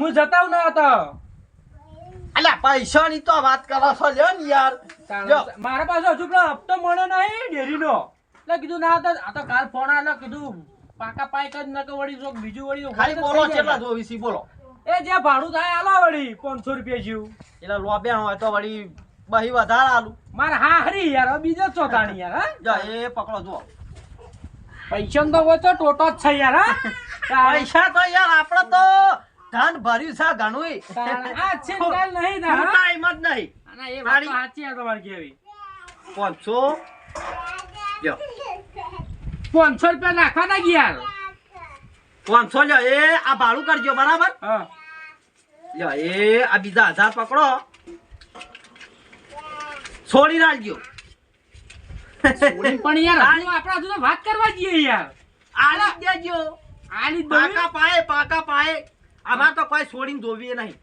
હું જતાવ ના હતો. અલ્યા પૈસાની તો વાત કરો છો લ્યો ને યાર. મારા પાસે હજુ પેલો હપ્તો મળ્યો નહીં ડેરીનો. એટલે કીધું ના હતા આ તો કાલ ફોન આવ્યો કીધું પાકા પાઈક જ નકે વળી જો બીજું વળી ખાલી બોલો કેટલા જોવીસી બોલો. એ જે ભાડું થાય આલો વળી પાંચસો રૂપિયા જેવું. એટલે લોબ્યા હોય તો વળી બહી વધારે આલું. મારે હા હરી યાર બીજો જ ચોથાણી યાર હા? જો એ પકડો જો પૈસા તો ઓછો ટોટો જ છે યાર હા? પૈસા તો યાર આપણે તો ધન ભર્યું છે ઘણું આ છે નહીં ના? ટાઈમ જ નહીં. ના, એ વાત સાચી આ તમારી કેવી પાંચસો? જો પાંચસો રૂપિયા નાખવા ના યાર પાંચસો લ્યો. એ આ ભાડું કરજો બરાબર? હા. લ્યો એ આ બીજા હજાર પકડો. છોડી રાખજો. પણ યાર આપણે તો વાત કરવા જઈએ યાર. આલી દેજો. આલી પાકા પાએ પાયે પાકા પાયે. આમાં તો કોઈ છોડીને ધોવીએ નહીં.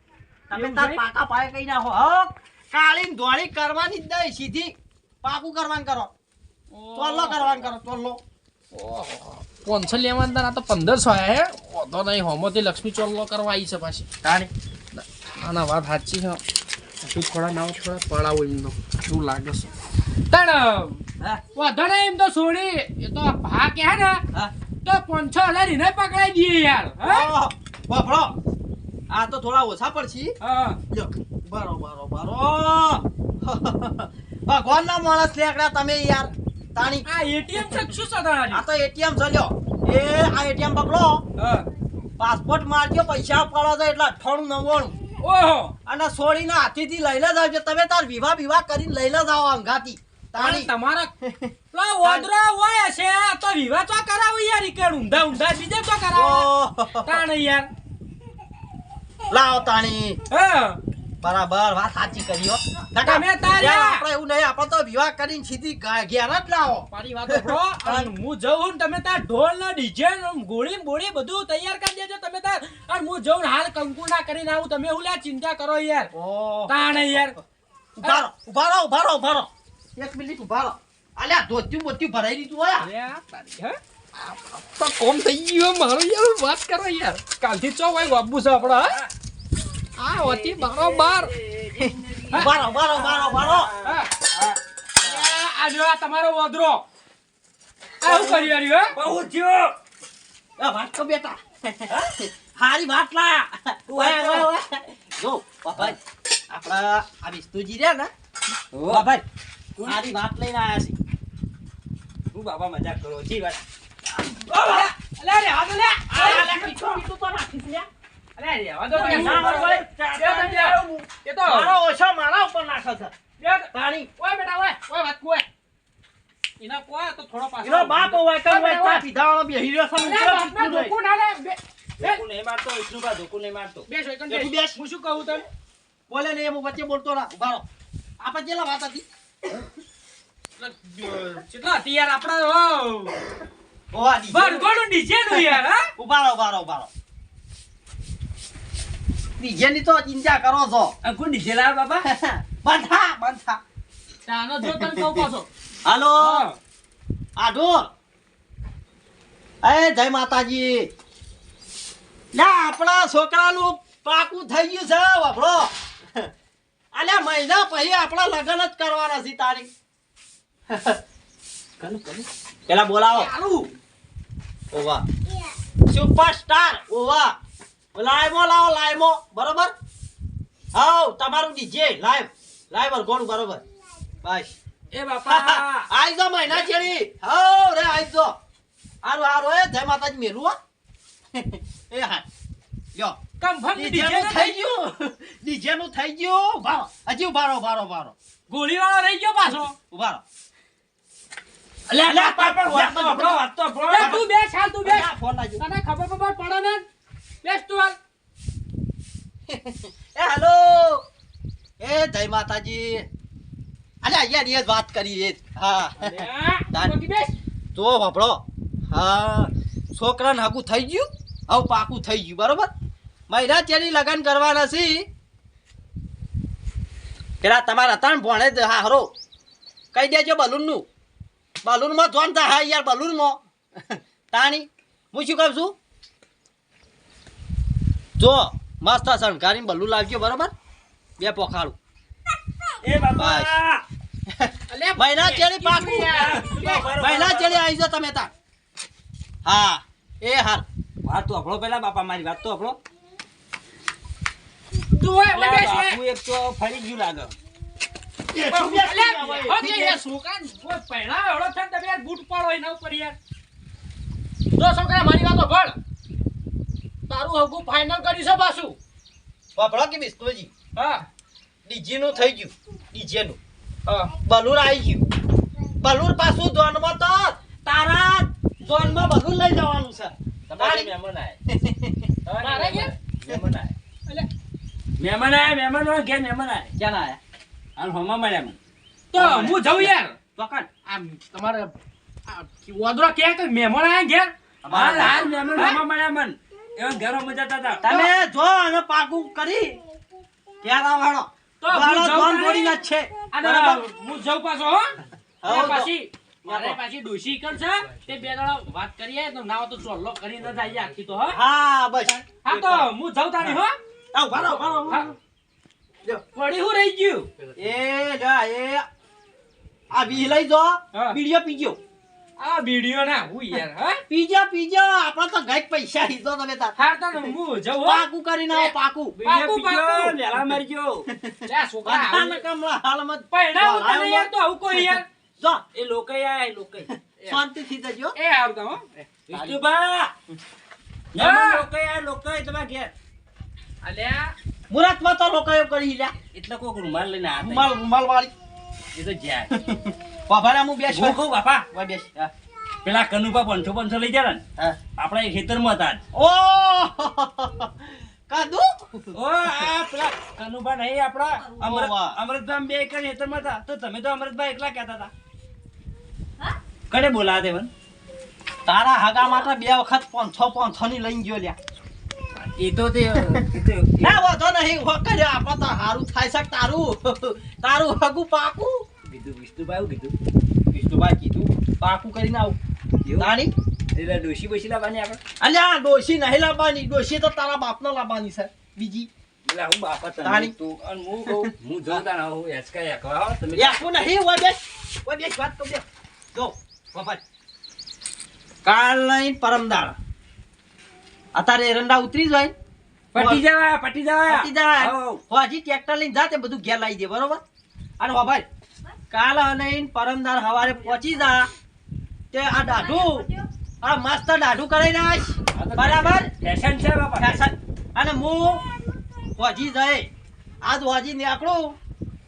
તમે તાર? પાકા પાય કઈ નાખો હો. કાલીન ને ધોળી કરવાની જ નહીં સીધી પાકું કરવાનું કરો. ચોલ્લો કરવાનું કરો ચોલ્લો પાંચસો લેવા ના તો પંદરસો હે? વાંધો નહીં હોમોથી લક્ષ્મી ચોલ્લો કરવા આવી છે પાછી. તાણી. ના ના વાત સાચી છે. હજુ થોડા નાવ થોડા પડાવો એમનો. એવું લાગે છે? તણ હા? વાંધો નહીં એમ તો છોડી. એ તો ભાગ કે ને તો પાંચસો હજાર એને પકડાઈ દઈએ યાર હા? વાપરો આ તો થોડા ઓછા પડશે હા. બરો બરો બરો ભગવાનના માણસ લેકડા તમે યાર. તાણી. આ એટીએમ છે શું સદાણી આ તો એટીએમ છે લ્યો. એ આ એટીએમ પકડો. હા. પાસપોર્ટ મારજો પૈસા પડો છે એટલે અઠાણું નવ્વાણું. ઓહો. અને છોડીને હાથીથી લઈ લે જાવજો તમે તાર વિવાહ વિવાહ કરીને લઈ લે જાવ અંગાથી. તાણી. તમારા લો ઓદરા હોય છે તો વિવાહ તો કરાવો યાર કે ઊંધા ઊંધા બીજે તો કરાવો. તાણ યાર. લાવો તાણી. હા. બરાબર વાત સાચી કરી હો. તમે તારે- આપણે એવું નહીં આપણે તો વિવાહ કરીને સીધી ઘેર જ લાવો. મારી વાત સાંભળો. અને હું જઉં તમે તાર ઢોલ ના ડિઝાઇન ગોળી બોળી બધું તૈયાર કરી દેજો. તમે તાર અને હું જઉં હાલ કંકુના કરીને આવું. તમે એવું લ્યા ચિંતા કરો યાર. તાણ યાર. ઉભારો ઊભા રહો, ઊભા રહો. એક મિનિટ ઉભારો અલ્યા ધોતિયું બોતિયું ભરાઈ દીધું હોય કોમ થઈ ગયો મારો યાર વાત કરો યાર કાલથી ચો ભાઈ બાબુ છે આપડે હા? હોતી બાર બારો બારો બારો રહો. હા. આ જો આ તમારો વોદરો આ હું કરી રહ્યો બહુ થયો. આ વાત તો બેટા હારી વાત લા ઓય, ઓય. જો બાપા આપણા આ જી રહ્યા ને બાપા હારી વાત લઈને આયા છે હું બાબા મજાક કરો છી વાત બોલે ને હું વચ્ચે બોલતો ના ઊભા આપણે જેલા વાત હતી કેટલા હતી યાર આપડા ઓવા ડીજે. ભરગોનું ડીજે નું યાર હા? ઊભા રહો ઊભા રહો ઊભા રહો ડીજે ની તો ચિંતા કરો છો. અંકુર નીચે લાવ બાબા? બંધા બંધા. તાનો જો તને કહું પાછો. હાલો. હા. આઢો એ જય માતાજી. લે આપણા છોકરાનું પાકું થઈ ગયું છે વાપરો. અલ્યા મહિના પછી આપણા લગ્ન જ કરવાના છે કનું પેલા બોલાવો. ઓવા. સુપરસ્ટાર ઓવા. લાઈમો લાવો લાઈમો. બરોબર? હાઉ તમારું ડીજે લાઈવ. લાઈવ વરઘોડું બરોબર? બસ. એ બાપા. આઈ જો મહિના છેડી હાઉ રે આઈ જો આરો હારું એ જય માતાજી મેલું હો. એ હા. યો કન્ફર્મ ડીજે નું થઈ ગયું. ડીજે નું થઈ ગયું. બારો હજી ઉભારો ઉભારો ઉભારો ગોળી વાળો રહી. ગયો પાછો. ઉભારો અલ્યા અલ્યા, બાપા, વાત તો બેસ હાલ બેસ. તને ખબર ખબર પડે ને? બેસ તું હાલ. એ હેલો. એ જય માતાજી. અરે અહીંયા ની વાત કરી હા. તો વાપરો. હા. છોકરાને હાકું થઈ ગયું. આવું પાકું થઈ ગયું બરોબર? મહિના તેની લગ્ન કરવાના છે. પેલા તમારા ત્રણ ભણે હરો. કહી દેજો બલૂનનું. બલૂનમાં જોન તા હા યાર બલૂનમાં. તાણી હું શું કહું છું? જો મસ્ત શણગારીને બલ્લું લાવજો બરોબર? બે પોખાડું. એ બાપા! અલ્યા, મહિના ચેડી પાકું. મહિના ચેડી આવી જાઓ તમે તા હા એ હાર વાત તો આપણો પેલા બાપા મારી વાત તો આપણો તું. એક તો ફરી ગયું લાગે. તારું હગું ફાઇનલ કરી છે પાછું. બાપડો કે બિસ્તુજી હા, ડીજે નું થઈ ગયું ડીજે નું હા. બલૂર આવી ગયું. બલૂર પાછું જોનમાં તો તારા જોનમાં બલૂર લઈ જવાનું છે. તમારે મહેમાન આયા. મારે ઘેર? મહેમાન આયા. મહેમાન આયા મહેમાન આયા? ક્યાં આયા? અને હોમા મળ્યા મને તો હું જઉં યાર. ચોકન આમ તમારે આ કે કે મહેમાન આયા ઘેર? હાલ હાલ મહેમાન. હોમાં મળ્યા મને. એવા ઘરો મજાતા હતા. તમે જો અને પાકું કરી. કેરા વાળો તો હું જાઉં જોન તારે. છે. અને હું જઉં પાછો હો. પાછી મારે પાછી ડોશી કર છે. તે બે દાડા વાત કરીએ તો ના તો ચોલ્લો કરી ન જાય આખી તો હો. હા બસ. હા તો હું જાઉં તારી હો. આવ ભારો ભારો પડી હું રહી ગયું. એ જા એ. આ વી લઈ જો. બીડીઓ પીજો આ વિડિયો ના હું યાર હા? પીજો પીજો આપણા તો ગઈક પૈસા લીધો તમે તાર. હાર તો હું જઉં પાકું કરીને આવો પાકું. પાકું, પાકું. લેલા મારજો લે છોકરા આવું. કમળા હાલમાં પૈણાવું તને યાર તો આવું કોઈ યાર. જો. એ લોકો આયા એ લોકો શાંતિથી જજો. એ આવતા હો. વિષ્ણુભા. મહેમાન લોકો આયા લોકો તમારા ઘેર. અલ્યા મુહૂર્તમાં તો લોકો એવું કરી લ્યા એટલે કોક રૂમાલ લઈને આ રૂમાલ રૂમાલ વાળી એ તો જ્યાં. બાપાને હું બેસ હું કહું બાપા? ઓય બેસ. હા. પેલા કનુપા પાંચસો પાંચસો લઈ જાય ને? હા. આપણા એ ખેતરમાં હતા. ઓ! કાદુ? ઓ આ પેલા કનુભા નહીં આપણા અમરત વાહ. અમરતભાઈ બે એકર ખેતરમાં હતા. તો તમે તો અમૃતભાઈ એકલા કહેતા હતા. કડે બોલાવા તે તારા હગા માટે બે વખત પાંચસો પાંચસો ની લઈને ગયો લ્યા. એ તો તે ના વાંધો નહીં હો કર્યો આપણે તો હારું થાય છે તારું? તારું હગું પાકું? કીધું વિષ્ણુભાઈ એવું કીધું. વિષ્ણુભાઈ કીધું પાકું કરીને આવું? તાણી? એટલે ડોશી બોશી લાવવાની આપણે? અલ્યા ડોશી નહીં લાવવાની. ડોશી તો તારા બાપનો લાવવાની છે. બીજી. એટલે હું બાપા તાણી. તું. અને હું કહું હું જોતા ના હું હેચકા હેકવા હો તમે યાકું નહીં હોય બેસ. હોય બેસ વાત કહું બેસ. જો બાપા કાલ નહીં પરમદાળ. અત્યારે એરંડા ઉતરી જાય પટી જવા પટી જવા પટી જવા. હોજી ટ્રેક્ટર લઈને જાતે બધું ઘેર લાવી દે બરોબર? અને હો ભાઈ કાલ અને પરમદાર હવારે પહોંચી જા. તે આ દાઢું આ મસ્ત દાઢું કરાઈ નાખ. બરાબર? ફેશન છે બાપા. ફેશન. અને હું હોજી જાય આજ હોજી નીકળું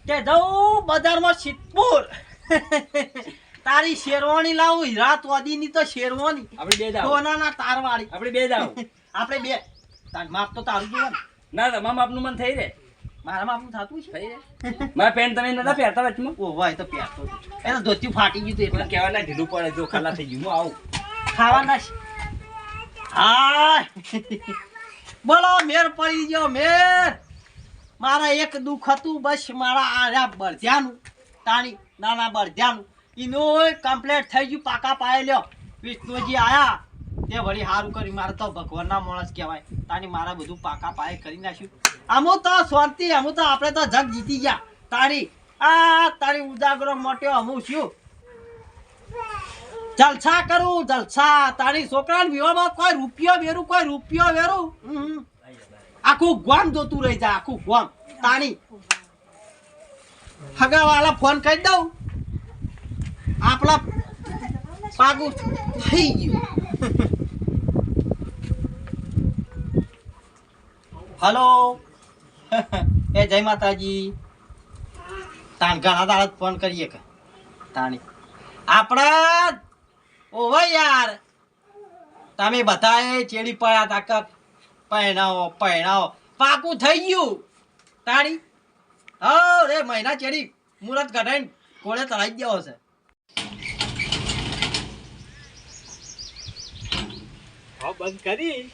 તે જઉં બજારમાં સિદ્ધપુર. તારી શેરવાણી લાવું હીરા તોદીની તો શેરવાની. આપણે બે દાવ. સોનાના તારવાળી. આપણે બે દાવ. આપણે બે. તાર માપ તો તારું જોવાનું ના. તમામ માપનું મન થઈ રે મારા માપનું થતું છે? થઈ રે મારા પેન્ટ તમે નતા પહેરતા વચમાં? ઓ ભાઈ તો પહેરતો એ તો ધોતી ફાટી ગયું એટલે કહેવાય ના ઢીલું પડે જો ખાલા થઈ ગયું હું આવું. ખાવાના છે હા બોલો મેર પડી ગયો મેર. મારા એક દુઃખ હતું બસ મારા આરા બળધ્યાનું. તાણી નાના બળધ્યાનું. એનું કમ્પ્લેટ થઈ ગયું પાકા પાયે લ્યો. વિષ્ણુજી આયા. તે વળી સારું કર્યું. મારે તો ભગવાનના માણસ કહેવાય. તાણી મારા બધું પાકા પાય કરી નાખ્યું. આમો તો શાંતિ, આમો તો આપણે તો જગ જીતી ગયા. તારી, આ, તારી ઉજાગરો મોટ્યો અમુ શું? જલસા કરું, જલસા. તારી છોકરાને વિવાહમાં કોઈ રૂપિયો વેરું, કોઈ રૂપિયો વેરું? આખું ગોમ જોતું રહી જાય, આખું ગોમ. તાણી. હગાવાળા ફોન કરી દઉં. આપણા પાકું થઈ ગયું. હલો. એ જય માતાજી. તાણ ઘણા દાડા ફોન કરીએ કે. તાણી. આપણા ઓવે યાર. તમે બધાએ ચેડી પડ્યા તા કે પહેણાવો પહેણાવો. પાકું થઈ ગયું. તાણી. હા રે, મહિના ચેડી મુરત ઘટાઈને કોળે તળાઈ ગયો છે. હા, બંધ કરી.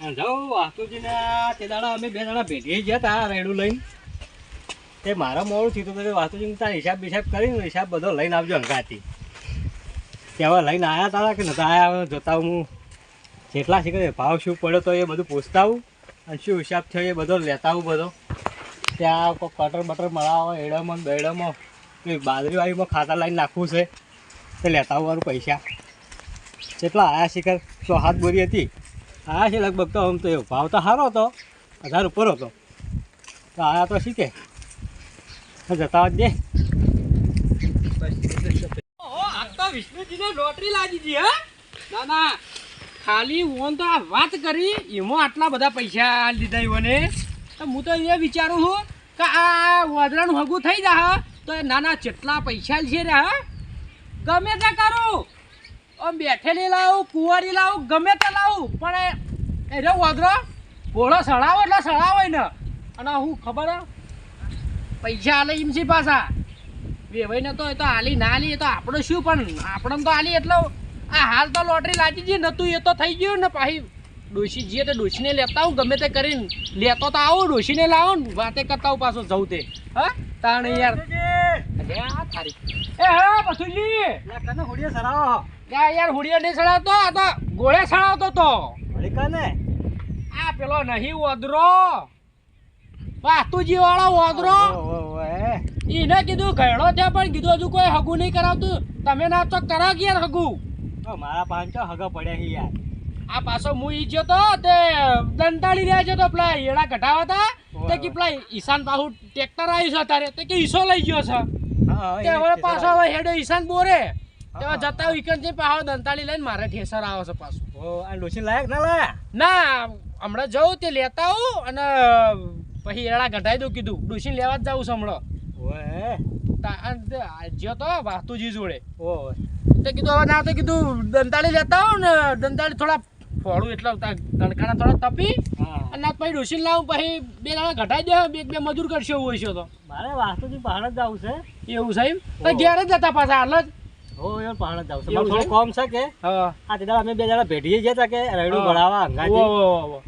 જાઉં વાસ્તુજીના તે દાડા અમે બે દાડા ભેટી ગયા હતા રેડું લઈને. તે મારા મોડું થયું હતું વાસ્તુજીને ત્યાં હિસાબ બિસાબ કરીને હિસાબ બધો લઈને આવજો હંગાથી. ત્યાં લઈને આવ્યા તારા કે નતા આવ્યા જોતા હું. જેટલા શીખે ભાવ શું પડ્યો તો એ બધું પૂછતા આવું અને શું હિસાબ થયો એ બધો લેતા આવું બધો. ત્યાં કોઈ કટર બટર મળાવો, એડામાં ને બેડામાં. બાજરીવાળીમાં ખાતા લઈને નાખવું છે. તે લેતા હું પૈસા. જેટલા આયા શિખર, સો હાથ બોરી હતી. આયા છે લગભગ તો આમ તો ભાવ તો સારો હતો. હજાર ઉપર હતો. તો આ તો શીખે. જતા દે આ વિષ્ણુજીને લોટરી આ એમાં આટલા બધા પૈસા લીધા તો હું તો એ વિચારું છું કે આ વાદળાનું હગું થઈ જા તો નાના જેટલા પૈસા છે રે, હા? ગમે તે કરું. બેઠેલી લાવું, કુંવારી લાવું, ગમે તે લાવું પણ એ રે વાદળો ભોળો સડાવો એટલે સડાવો ને અને હું ખબર પૈસા હાલે એમ છે પાછા. વેવાઈને તો એ તો હાલી ના આલી એ તો આપણે શું પણ? આપણે તો હાલી એટલો આ હાલ તો લોટરી લાગી ગઈ નતું એ તો થઈ ગયું ને પાછી ડોશી જઈએ તો ડોશીને લેતા આવું ગમે તે કરીને. લેતો તો આવું ડોશીને લાવો ને વાતે કરતા આવું પાછો જવું તે. હા? તાણ યાર. અરે આ થારી એ હા પથુજી કને હોડીએ સરાવો. ત્યાં યાર હુડિયા નહીં સડાવતો આ તો ગોળે સડાવતો તો. ને આ પેલો નહીં ઓદરો. વાતુજી વાળો ઓદરો એને કીધું ઘરડો છે પણ કીધું હજુ કોઈ હગું નહીં કરાવતું. તમે ના તો કરાવ કે યાર હગું? મારા પાંચ હગા પડ્યા છે યાર. આ પાછો હું ઈ ગયો તો તે દંતાળી રહ્યા છે તો પેલા એડા કઢાવા હતા. તે કે પેલા ઈશાન પાસે ટ્રેક્ટર આવ્યું છે અત્યારે. તે કે ઈસો લઈ ગયો છે. તે હવે પાછો હવે હેડે ઈશાન બોરે. તે જતા વીકેન્ડ છે પાછો દંતાળી લઈને મારે ઠેસર આવો છે પાછું. ઓ આ ડોસી લાયક ના લાયા ના હમણાં જવું તે લેતા આવું અને પછી એડા કઢાઈ દઉં કીધું. ડુસી લેવા જ જાવું છે હમણાં. ઓએ જ્યો તો વાતુજી જોડે. ઓએ તે કીધું હવે ના તો કીધું દંતાળી લેતા આવું ને દંતાળી થોડા ફોડું એટલે તડકાના થોડા તપી હા. અને પછી ડોસીને લાવું પછી બે દાડા ઘટાઈ દે બે બે મજૂર કરશે એવું હશે તો. મારે વાસ્તુજી પહાડ જ જવું છે. એવું સાહેબ તો ઘેર જ જતા પાછા હાલ જ. હો યાર પહાડ જ છે. એવું મારે છે? થોડું કોમ છે કે હા. આ તે અમે બે દાડા ભેટીએ ગયા હતા કે રૈડું ભરાવા ઓ, ઓ, ઓ, ઓ.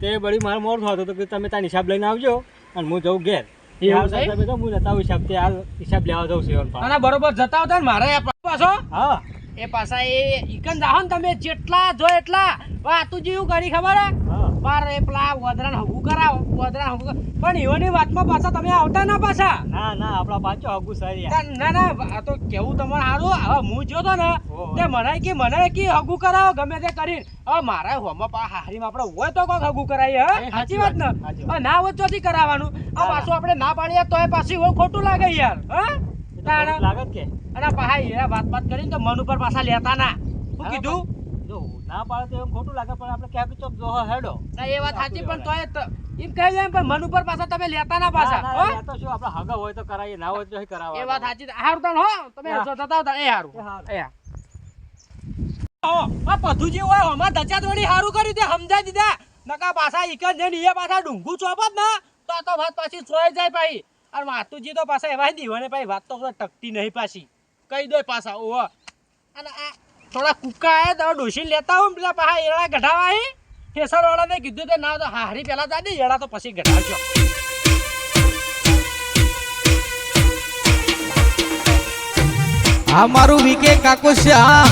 તે બળી મારે થતો કે તમે ત્યાં હિસાબ લઈને આવજો અને હું જઉં ઘેર. એવું છે? તમે તો હું હિસાબ તે હાલ હિસાબ લેવા જઉં છું બરોબર જતા હતા ને મારે પાછો? હા. એ પાછા એ જાહો ને તમે જેટલા જો એટલા. વાતુજી જેવું કરી ખબર હે. બાર એ પેલા વદરાને હગું કરાવો વદરાને હગું પણ એવાની વાતમાં પાછા તમે આવતા ના પાછા? ના ના આપણા પાછો હગું સારી ના ના આ તો કેવું તમારે સારું હવે હું જો તો ને. તે મને કે મને કે હગું કરાવો ગમે તે કરીને. હવે મારા હોમાં પા હારીમાં આપણે હોય તો કોક હગું કરાવીએ હા? સાચી વાત ને? ના હોય ચોથી કરાવવાનું. આ પાછું આપણે ના પાડીએ તોય પાછી હોય ખોટું લાગે યાર હા. લાગત કે. અને પાછા વાત વાત કરીને તો મન ઉપર પાછા લેતા ના. શું કીધું? જો ના પાડે તો એમ ખોટું લાગે પણ આપણે ક્યાંક ચોક જો હેડો. ના એ વાત સાચી પણ તોય એમ કહી જાય પણ મન ઉપર પાછા તમે લેતા ના પાછા ના, તો શું? આપણે હગા હોય તો કરાય ના હોય તો નહીં કરાવવા. એ વાત સાચી હારું તણ હો? તમે જો જતા હતા એ હારું. એ હારું. આ પધુજી હોય હમણાં ધચા દોડી હારું કર્યું તે સમજાઈ દીધા. નકા પાછા ઈકન જઈને એ પાછા ડુંગુ ચોપત ને. તો આ તો વાત પાછી ચોઈ જાય પાછી. અને માતુજી તો પાછા એવા દીવાને ભાઈ વાત તો ટકતી નહીં પાછી. કહી દો પાછા ઓહો. અને આ થોડા કુકા આયા તો ડોસી લેતા હું પેલા પાછા એળા ગઢાવા હે. કેસર વાળાને કીધું તે ના, તો હારી પેલા જાજે એળા તો પછી ગઢાવજો. આ મારું વીકે કાકોશ્યા